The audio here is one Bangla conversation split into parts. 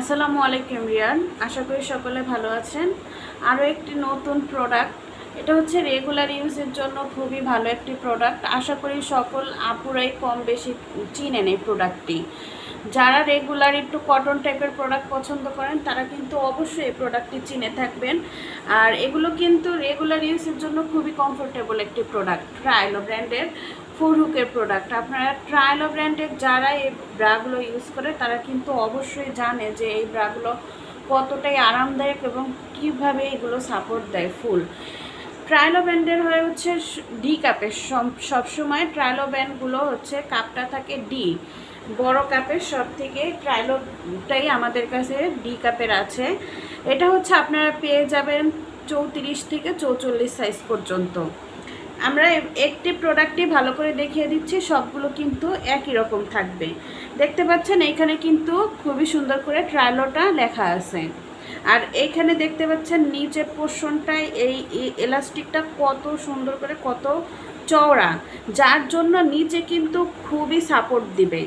আসসালামু আলাইকুম, রিয়ান। আশা করি সকলে ভালো আছেন। আরও একটি নতুন প্রোডাক্ট এটা হচ্ছে রেগুলার ইউজের জন্য খুবই ভালো একটি প্রোডাক্ট আশা করি সকল আপুরাই কম বেশি চিনেন এই প্রোডাক্টটি যারা রেগুলার একটু কটন টাইপের প্রোডাক্ট পছন্দ করেন, তারা কিন্তু অবশ্যই এই প্রোডাক্টটি চিনে থাকবেন। আর এগুলো কিন্তু রেগুলার ইউজের জন্য খুবই কমফোর্টেবল একটি প্রোডাক্ট ট্রাইলো ব্র্যান্ডের ফুরহুকের প্রোডাক্ট আপনারা ট্রাইলো ব্র্যান্ডের যারা এই ব্রাগুলো ইউজ করে, তারা কিন্তু অবশ্যই জানে যে এই ব্রাগুলো কতটাই আরামদায়ক এবং কীভাবে এগুলো সাপোর্ট দেয় ফুল। ট্রায়ালো ব্যান্ডের হয়ে হচ্ছে ডি কাপের সবসময় ট্রায়ালো ব্যান্ডগুলো হচ্ছে কাপটা থাকে ডি বড় কাপের সব থেকে ট্রায়ালোটাই আমাদের কাছে ডি কাপের আছে। এটা হচ্ছে আপনারা পেয়ে যাবেন চৌত্রিশ থেকে চৌচল্লিশ সাইজ পর্যন্ত। আমরা একটি প্রোডাক্টই ভালো করে দেখিয়ে দিচ্ছি, সবগুলো কিন্তু একই রকম থাকবে। দেখতে পাচ্ছেন এইখানে কিন্তু খুবই সুন্দর করে ট্রায়ালোটা লেখা আছে। আর এইখানে দেখতে পাচ্ছেন নিচের পোর্শনটায় এই এলাস্টিকটা কত সুন্দর করে, কত চওড়া। যার জন্য নিচে কিন্তু খুবই সাপোর্ট দিবে।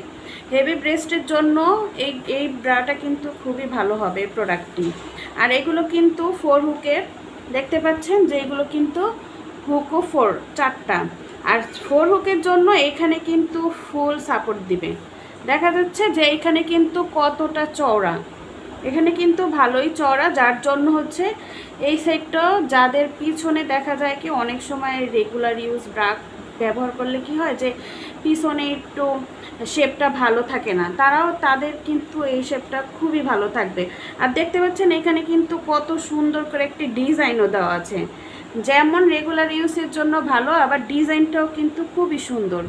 হেভি ব্রেস্টের জন্য এই এই ব্রাটা কিন্তু খুবই ভালো হবে প্রোডাক্টটি আর এগুলো কিন্তু ফোর হুকের দেখতে পাচ্ছেন যে এগুলো কিন্তু হুকও ফোর চারটা। আর ফোর হুকের জন্য এখানে কিন্তু ফুল সাপোর্ট দিবে। দেখা যাচ্ছে যে এখানে কিন্তু কতটা চওড়া। এখানে কিন্তু ভালোই চওড়া, যার জন্য হচ্ছে এই সাইডটা যাদের পিছনে দেখা যায় কি অনেক সময় রেগুলার ইউজ ব্রাক ব্যবহার করলে কি হয় যে পিছনে একটু শেপটা ভালো থাকে না। তারাও তাদের কিন্তু এই শেপটা খুবই ভালো থাকবে। আর দেখতে পাচ্ছেন এখানে কিন্তু কত সুন্দর করে একটি ডিজাইনও দেওয়া আছে। যেমন রেগুলার ইউজের জন্য ভালো, আবার ডিজাইনটাও কিন্তু খুবই সুন্দর।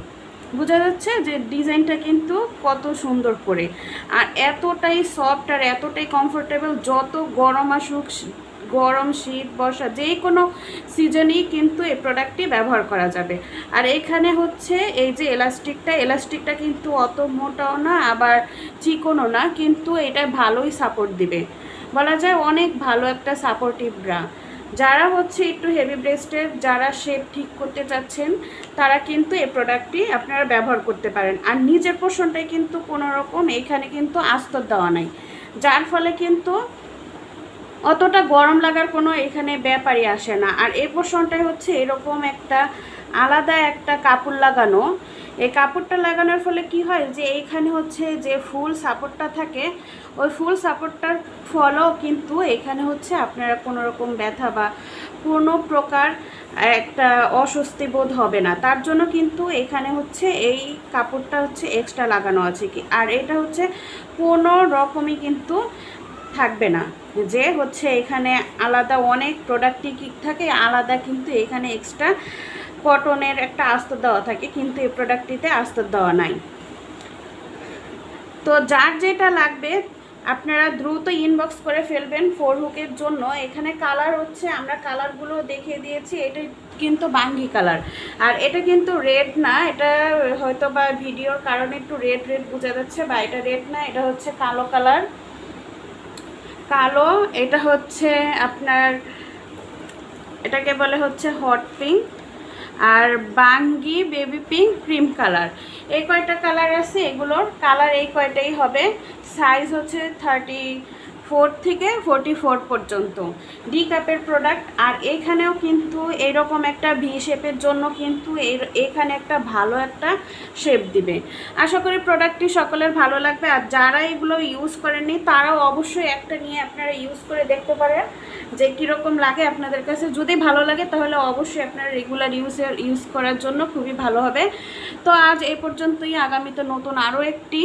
বোঝা যাচ্ছে যে ডিজাইনটা কিন্তু কত সুন্দর করে। আর এতটাই সফট আর এতটাই কমফোর্টেবল যত গরম আসুক, গরম শীত, বর্ষা যে কোনো সিজনেই কিন্তু এই প্রোডাক্টটি ব্যবহার করা যাবে। আর এখানে হচ্ছে এই যে এলাস্টিকটা এলাস্টিকটা কিন্তু অত মোটাও না, আবার চিকনও না, কিন্তু এটা ভালোই সাপোর্ট দিবে। বলা যায় অনেক ভালো একটা সাপোর্টিভ ব্রা যারা হচ্ছে একটু হেভি ব্রেস্টের যারা শেপ ঠিক করতে চাচ্ছেন, তারা কিন্তু এই প্রোডাক্টটি আপনারা ব্যবহার করতে পারেন। আর নিজের পোষণটাই কিন্তু কোনো রকম এখানে কিন্তু আস্তর দেওয়া নাই। যার ফলে কিন্তু অতটা গরম লাগার কোনো এখানে ব্যাপারই আসে না। আর এই পোষণটাই হচ্ছে এরকম একটা আলাদা একটা কাপড় লাগানো। এই কাপড়টা লাগানোর ফলে কি হয় যে এইখানে হচ্ছে যে ফুল সাপোর্টটা থাকে, ওই ফুল সাপোর্টটার ফলেও কিন্তু এখানে হচ্ছে আপনারা কোনো রকম ব্যথা বা কোনো প্রকার একটা অস্বস্তি বোধ হবে না। তার জন্য কিন্তু এখানে হচ্ছে এই কাপড়টা হচ্ছে এক্সট্রা লাগানো আছে কি। আর এটা হচ্ছে কোনো রকমই কিন্তু থাকবে না। যে হচ্ছে এখানে আলাদা অনেক প্রোডাক্টই কি থাকে, আলাদা কিন্তু এখানে এক্সট্রা কটনের একটা আস্তর দেওয়া থাকে, কিন্তু এই প্রোডাক্টটিতে আস্তর দেওয়া নাই। তো যার যেটা লাগবে, আপনারা দ্রুত ইনবক্স করে ফেলবেন ফোর হুকের জন্য। এখানে কালার হচ্ছে, আমরা কালারগুলো দেখিয়ে দিয়েছি, এটা কিন্তু বাঙ্গি কালার আর এটা কিন্তু রেড না, এটা হয়তো বা ভিডিওর কারণে একটু রেড রেড বোঝা যাচ্ছে, বা এটা রেড না, এটা হচ্ছে কালো কালার কালো, এটা হচ্ছে আপনার, এটাকে বলে হচ্ছে হট পিঙ্ক আর বাঙ্গি বেবি পিঙ্ক ক্রিম কালার এই কয়টা কালার আছে? এগুলোর কালার এই কয়টাই হবে। সাইজ হচ্ছে থার্টি ফোর থেকে ফোরটি ফোর পর্যন্ত। ডি কাপের প্রোডাক্ট আর এখানেও কিন্তু এইরকম একটা ভি শেপের জন্য কিন্তু এখানে একটা ভালো একটা শেপ দিবে। আশা করি প্রোডাক্টটি সকলের ভালো লাগবে, আর যারা এগুলো ইউজ করেননি, তারাও অবশ্যই একটা নিয়ে আপনারা ইউজ করে দেখতে পারেন যে কীরকম লাগে আপনাদের কাছে। যদি ভালো লাগে, তাহলে অবশ্যই আপনারা রেগুলার ইউজের ইউজ করার জন্য খুবই ভালো হবে। তো আজ এই পর্যন্তই। আগামীতে নতুন আরও একটি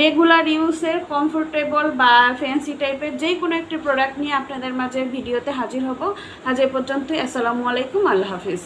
রেগুলার ইউজের কমফোর্টেবল বা ফ্যান্সি টাইপের টাইপের যে কোনো একটি প্রোডাক্ট নিয়ে আপনাদের মাঝে ভিডিওতে হাজির হব। আজ এ পর্যন্তই, আসসালামু আলাইকুম, আল্লাহ হাফিজ।